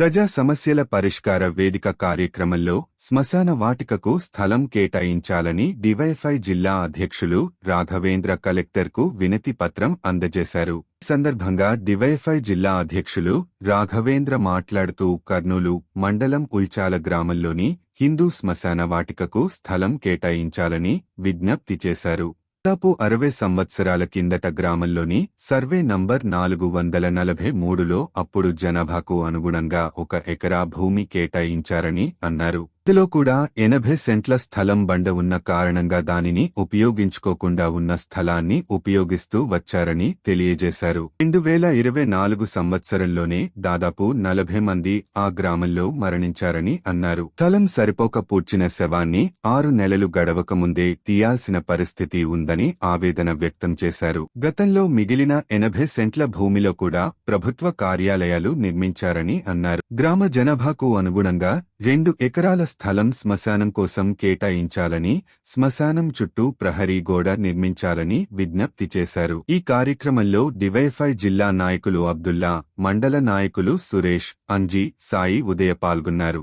ప్రజా సమస్యల పరిష్కార వేదిక కార్యక్రమంలో శ్మశాన వాటికకు స్థలం కేటాయించాలని డివైఫై జిల్లా అధ్యక్షులు రాఘవేంద్ర కలెక్టర్కు వినతి పత్రం అందజేశారు. ఈ సందర్భంగా డివైఎఫ్ఐ జిల్లా అధ్యక్షులు రాఘవేంద్ర మాట్లాడుతూ కర్నూలు మండలం ఉల్చాల గ్రామంలోని హిందూ శ్మశాన వాటికకు స్థలం కేటాయించాలని విజ్ఞప్తి చేశారు. దాదాపు అరవై సంవత్సరాల కిందట గ్రామంలోని సర్వే నంబర్ నాలుగు వందల నలభై మూడులో అప్పుడు జనాభాకు అనుగుణంగా ఒక ఎకరా భూమి కేటాయించారని అన్నారు. ఇందులో కూడా ఎనభై సెంట్ల స్థలం బండ ఉన్న కారణంగా దానిని ఉపయోగించుకోకుండా ఉన్న స్థలాన్ని ఉపయోగిస్తూ వచ్చారని తెలియజేశారు. రెండు వేల ఇరవై నాలుగు సంవత్సరంలోనే దాదాపు నలభై మంది ఆ గ్రామంలో మరణించారని అన్నారు. స్థలం సరిపోక పూడ్చిన శవాన్ని ఆరు నెలలు గడవక ముందే తీయాల్సిన పరిస్థితి ఉందని ఆవేదన వ్యక్తం చేశారు. గతంలో మిగిలిన ఎనభై సెంట్ల భూమిలో కూడా ప్రభుత్వ కార్యాలయాలు నిర్మించారని అన్నారు. గ్రామ జనాభాకు అనుగుణంగా రెండు ఎకరాల స్థలం శ్మశానం కోసం కేటాయించాలని శ్మశానం చుట్టూ ప్రహరీ గోడ నిర్మించాలని విజ్ఞప్తి చేశారు. ఈ కార్యక్రమంలో డివైఫై జిల్లా నాయకులు అబ్దుల్లా మండల నాయకులు సురేష్ అంజీ సాయి ఉదయ పాల్గొన్నారు